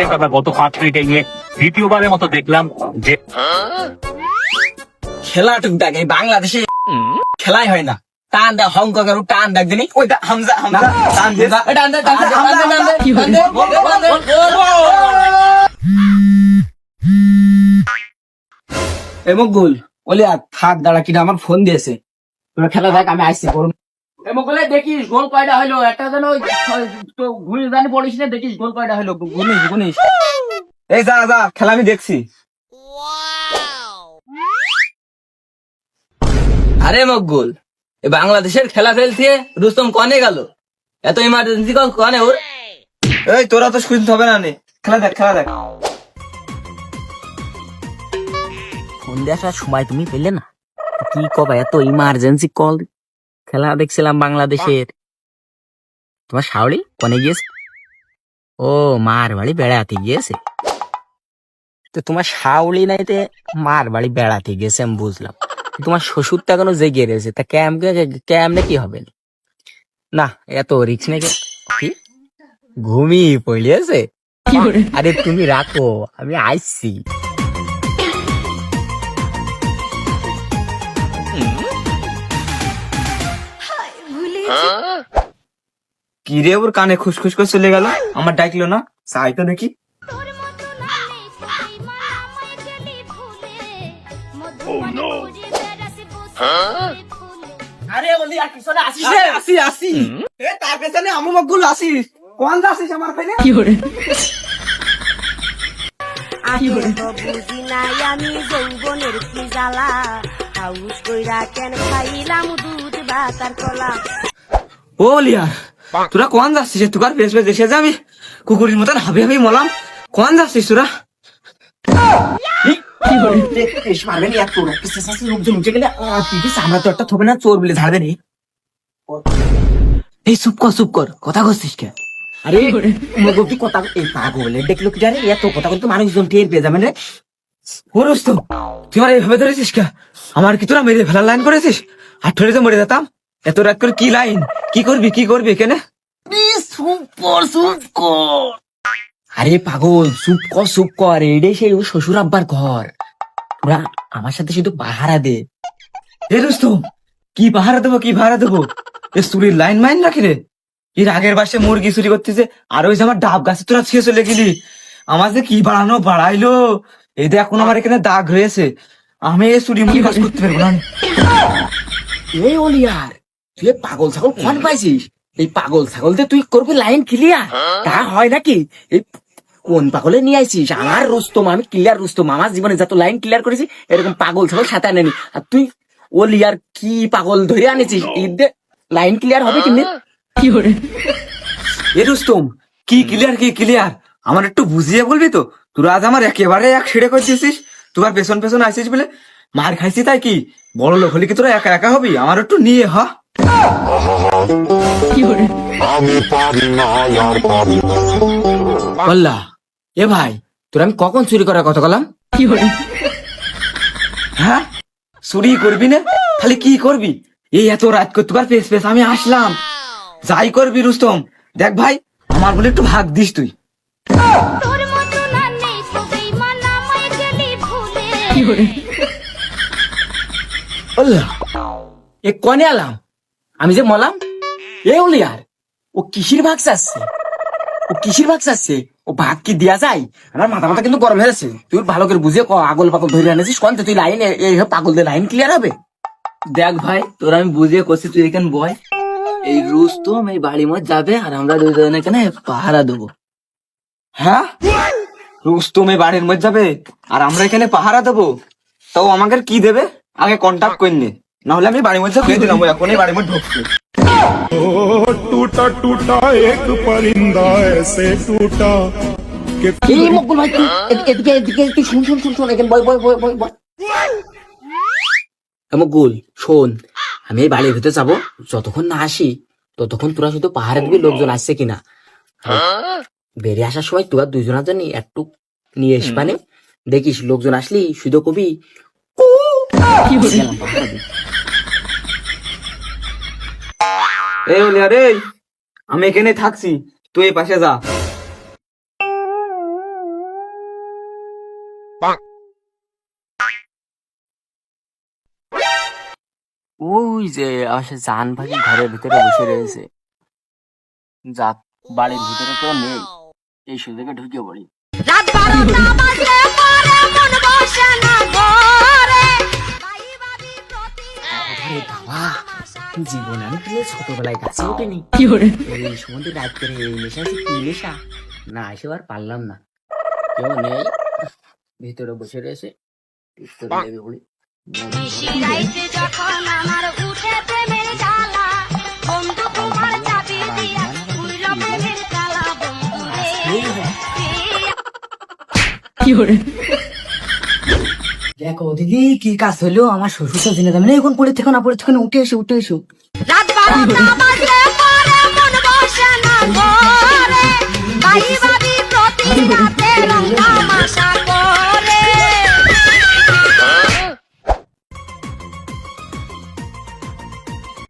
সেটাই আমরা গত পাঁচ মিনিটে গিয়ে দ্বিতীয়বারের মতো দেখলাম যে খেলা টুকটাক এই বাংলাদেশে খেলাই হয় না টান দা হংকং এর টান ডাক দিনি ওইটা হামজা হামজা টান দে ওলে থাক দাঁড়া কিনা আমার ফোন দিয়েছে তোরা খেলা দেখ আমি আইসি করুন এমকুলে দেখিস গোল কয়টা হইল। একটা যেন ওই তো ঘুরে জানি পড়িস না দেখিস গোল কয়টা হইল। গুনিস গুনিস। এই যা যা খেলা আমি দেখছি। আরে মকবুল এ বাংলাদেশের খেলা খেলতে রুস্তম কনে গেল? এত ইমার্জেন্সি কল কনে ওর? এই তোরা তো শুনতে হবে না নে। খেলা দেখ খেলা দেখ। ফোন দেওয়ার সময় তুমি পেলে না? কি কবা এত ইমার্জেন্সি কল খেলা দেখছিলাম বাংলাদেশের। তোমার শাওড়ি কনে গিয়েছে? ও মার বাড়ি বেড়াতে গিয়েছে। তো তোমার শাওড়ি নাইতে মার বাড়ি বেড়াতে গেছে আমি বুঝলাম। তোমার শ্বশুরটা কেন জেগে রয়েছে? তা ক্যাম ক্যামনে কি হবে? না এত রিক্স নাকি কি? ঘুমিয়ে পড়িয়েছে? আরে তুমি রাখো আমি আইসি। কি রে ওর কানে খুশখুস করে চলে গেল? আমার ডাকলো না? চাই তো আরে বলি আর পিছনে আসিস আসি আসি। এ তার পেছনে আমু মকগুল আসিস। কোন আসিস আমার পেছনে? কি করে তো বুঝি নাই আমি যৌবনের কি জ্বালা। হাউস কইরা কেন খাইলাম দুধ বাতার কলা? ও লিয়ার তোরা কোন যাচ্ছিস? তোকার এসে যাবি। কুকুরের মতন হাবি হাবি মলাম। কোন যাচ্ছিস তোরা? তো এই চুপ কর চুপ কর। কথা করছিস কে? আরে কথা এই পাগল দেখল কি জানে? এত কথা বলতে মানুষজন টের পেয়ে রে ও রোস্ত তুই আমার এইভাবে ধরেছিস কে? আমার কি তোরা মেরে ফেলার লাইন করেছিস? আর ঠরে তো মরে যেতাম। এত রাত করে কি লাইন? কি করবি কি করবি কেন সুপার চুপ কর আরে পাগল চুপ কর চুপ কর এটাই সেই ও শ্বশুর আব্বার ঘর। তোরা আমার সাথে শুধু পাহারা দে। এ রুস্তম কি পাহারা দেবো কি ভাড়া দেবো? এ চুরির লাইন মাইন রাখি রে। এর আগের বাসে মুরগি চুরি করতেছে আর ওই যে আমার ডাব গাছে তোরা ছিঁড়ে চলে গেলি। আমার যে কি বাড়ানো বাড়াইলো? এই দেখ এখন আমার এখানে দাগ হয়েছে আমি এই চুরি মুড়ি কাজ করতে পারব না। এই ওলিয়ার তুই পাগল ছাগল কোন পাইছিস? এই পাগল ছাগল দিয়ে তুই করবি লাইন ক্লিয়ার তা হয় নাকি? এই কোন পাগলে নিয়ে আইছিস? আমার রুস্তম আমি ক্লিয়ার রুস্তম। আমার জীবনে যত লাইন ক্লিয়ার করেছি এরকম পাগল ছাগল সাথে আনেনি। আর তুই ওলিয়ার কি পাগল ধরে আনেছিস? ঈদে লাইন ক্লিয়ার হবে কিনে? কি করে? এ রুস্তম কি ক্লিয়ার কি ক্লিয়ার আমার একটু বুঝিয়ে বলবি তো? তোরা আজ আমার একেবারে এক ছেড়ে করে দিয়েছিস তোর পেছন পেছন আসিস বলে মার খাইছি তাই কি? বড় লোক হলে কি তোরা একা একা হবি? আমার একটু নিয়ে হ। আমি পারি না আর পারি না। বললা এ ভাই তোর আমি কখন চুরি করার কথা বললাম? হ্যাঁ? চুরি করবি না? খালি কি করবি? এই এত রাত করতে পার পেস পেস আমি আসলাম। যাই করবি রুস্তম দেখ ভাই আমার বলে একটু ভাগ দিস তুই। এ কনে আলাম? আমি যে মলাম এ ওলিয়ার ও কিসির ভাগ চাচ্ছে? ও কিসির ভাগ চাচ্ছে? ও ভাগ কি দেয়া যায়? আমার মাথা মাথা কিন্তু গরম হয়ে যাচ্ছে। তুই ভালো করে বুঝে ক আগল পাগল ধরে আনেছিস কোন? তুই লাইন এই পাগল দিয়ে লাইন ক্লিয়ার হবে? দেখ ভাই তোর আমি বুঝিয়ে করছি তুই এখানে বয়। এই রুস্তম এই বাড়ি মত যাবে আর আমরা দুজন এখানে পাহারা দেবো। হ্যাঁ? রুস্তমে বাড়ির মধ্যে যাবে আর আমরা এখানে পাহারা দেবো। তাও আমাকে কি দেবে? আগে কন্ট্যাক্ট করে নে। নাহলে আমি বাড়ির মধ্যে খেয়ে দিলাম এখন বাড়ির মধ্যে ঢুকছি। টুটা টুটা এক পরিন্দা এসে টুটা এই ভাই এদিকে এদিকে শুন শুন শুন শুন বয় বয় বয় বয় বয়। শোন আমি এই বাড়ির ভিতরে যাব যতক্ষণ না আসি ততক্ষণ তোরা শুধু পাহাড়ের দিবি লোকজন আসছে কিনা। বেরিয়ে আসার সময় তোরা দুজনের জন্য একটু নিয়ে এস মানে দেখিস লোকজন আসলি শুধু কবি আমি এখানে থাকছি তুই এই পাশে যা। ওই যে আসে জান ভাগি ঘরের ভিতরে বসে রয়েছে। যা বাড়ির ভিতরে তো নেই। এই সুযোগে ঢুকে পড়ি। বাবা জীবন আমি তুলে ছোটবেলায় গাছে ওঠেনি। এই সময় রাত করে এই নেশা আছে কি নেশা। না এসে আর পারলাম না। কেউ নেই। ভিতরে বসে রয়েছে। যখন আমার উঠে প্রেমের জ্বালা। বন্ধু তোমার চাবি দিয়া উইল প্রেমের জ্বালা বন্ধু রে দেখো দিদি, কি কাজ হলো? আমার শ্বশুর তো জেনে যাবে এখন পড়ে থেকে না, পড়ে থেকে না। উঠে এসো উঠে এসো। রাত বারোটা বাজলে পরে মন বসে না ঘরে। ভাই